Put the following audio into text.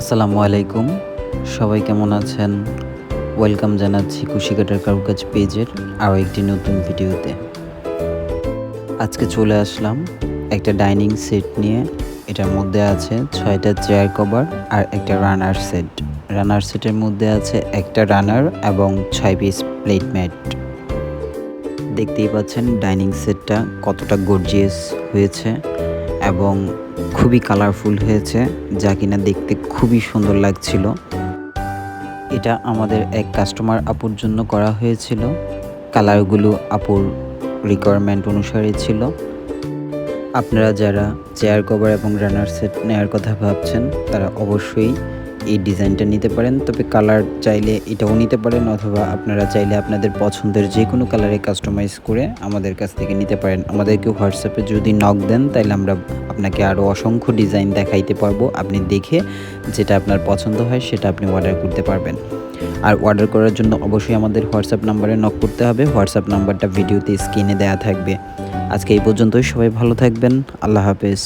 আসসালামু আলাইকুম। সবাই কেমন আছেন? ওয়েলকাম জানাচ্ছি কুশিকাটার কারুকাজ পেজের আরও একটি নতুন ভিডিওতে। আজকে চলে আসলাম একটা ডাইনিং সেট নিয়ে। এটার মধ্যে আছে ছয়টা চেয়ার কভার আর একটা রানার সেট। রানার সেটের মধ্যে আছে একটা রানার এবং ছয় পিস প্লেট ম্যাট। দেখতেই পাচ্ছেন ডাইনিং সেটটা কতটা গর্জিয়াস হয়েছে এবং খুবই কালারফুল হয়েছে, যা কিনা দেখতে খুবই সুন্দর লাগছিল। এটা আমাদের এক কাস্টমার আপুর জন্য করা হয়েছিল। কালারগুলো আপুর রিকোয়ারমেন্ট অনুসারে ছিল। আপনারা যারা চেয়ার কভার এবং রানার সেট নেওয়ার কথা ভাবছেন, তারা অবশ্যই এই ডিজাইনটা নিতে পারেন। তবে কালার চাইলে এটাও নিতে পারেন, অথবা আপনারা চাইলে আপনাদের পছন্দের যে কোনো কালারে কাস্টমাইজ করে আমাদের কাছ থেকে নিতে পারেন। আমাদেরকে হোয়াটসঅ্যাপে যদি নক দেন তাহলে আমরা আপনাকে আরও অসংখ্য ডিজাইন দেখাইতে পারব। আপনি দেখে যেটা আপনার পছন্দ হয় সেটা আপনি অর্ডার করতে পারবেন। আর অর্ডার করার জন্য অবশ্যই আমাদের হোয়াটসঅ্যাপ নাম্বারে নক করতে হবে। হোয়াটসঅ্যাপ নাম্বারটা ভিডিওতে স্ক্রিনে দেওয়া থাকবে। আজকে এই পর্যন্তই। সবাই ভালো থাকবেন। আল্লাহ হাফেজ।